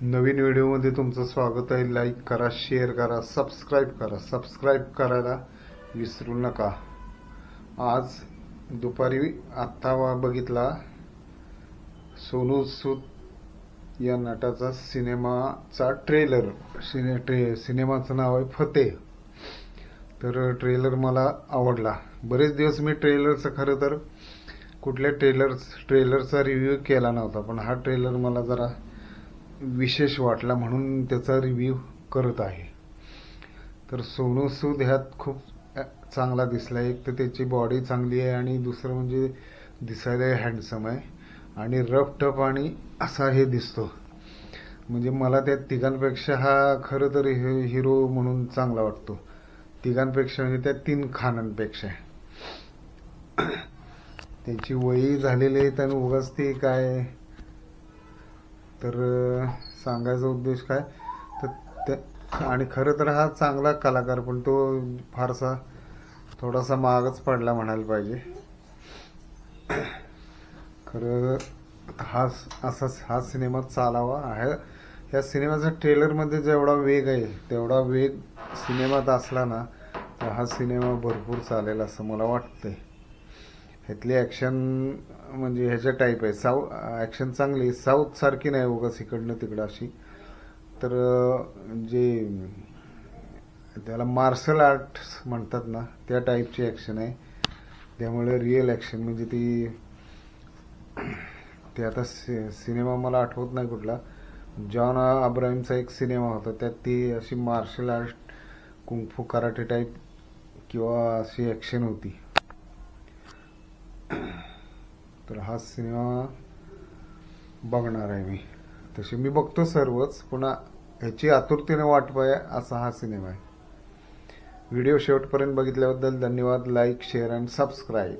नवीन व्हिडिओमध्ये तुमचं स्वागत आहे. लाईक करा शेअर करा सबस्क्राईब करा. सबस्क्राईब करायला विसरू नका. आज दुपारी आत्ता वा बघितला सोनू सूद या नटाचा सिनेमाचा ट्रेलर सिने ट्रे सिनेमाचं नाव आहे फतेह. तर ट्रेलर मला आवडला. बरेच दिवस मी ट्रेलरचं खरं तर कुठल्या ट्रेलर ट्रेलरचा रिव्ह्यू केला नव्हता पण हा ट्रेलर मला जरा विशेष वाटला म्हणून त्याचा रिव्ह्यू करत आहे. तर सोनू सूद ह्यात खूप चांगला दिसला एक तर त्याची बॉडी चांगली आहे आणि दुसरं म्हणजे दिसायला हँडसम आहे. आणि रफ टफ आणि असा हे दिसतो. म्हणजे मला त्या तिघांपेक्षा हा खरं तर हिरो म्हणून चांगला वाटतो. तिघांपेक्षा म्हणजे त्या तीन खानांपेक्षा. त्यांची वयी झालेली आहेत आणि उगाच ती काय तर सांगायचा उद्देश काय? तर त्या आणि खरं तर हा चांगला कलाकार पण तो फारसा थोडासा मागच पडला म्हणायला पाहिजे. खरं हा असा हा सिनेमा चालावा आहे. या सिनेमाचा ट्रेलरमध्ये जेवढा वेग आहे तेवढा वेग सिनेमात असला ना तर हा सिनेमा भरपूर चालेल असं मला वाटतंय. ह्यातली ॲक्शन म्हणजे ह्याच्या टाईप आहे. साऊ ॲक्शन चांगली आहे. साऊथ सारखी नाही उगाच इकडनं तिकडं अशी. तर जे त्याला मार्शल आर्ट्स म्हणतात ना त्या टाईपची ॲक्शन आहे. त्यामुळे रिअल ॲक्शन म्हणजे ती ते आता सि सिनेमा मला आठवत नाही कुठला. जॉन अब्राहिमचा एक सिनेमा होता. त्यात ती अशी martial art kung fu karate type किंवा अशी ॲक्शन होती. तर हा सिनेमा बघणार आहे मी. तसे मी बघतो सर्वच पुन्हा ह्याची आतुरतेने वाट पाय असा हा सिनेमा आहे. व्हिडिओ शेवटपर्यंत बघितल्याबद्दल धन्यवाद. Like share and subscribe.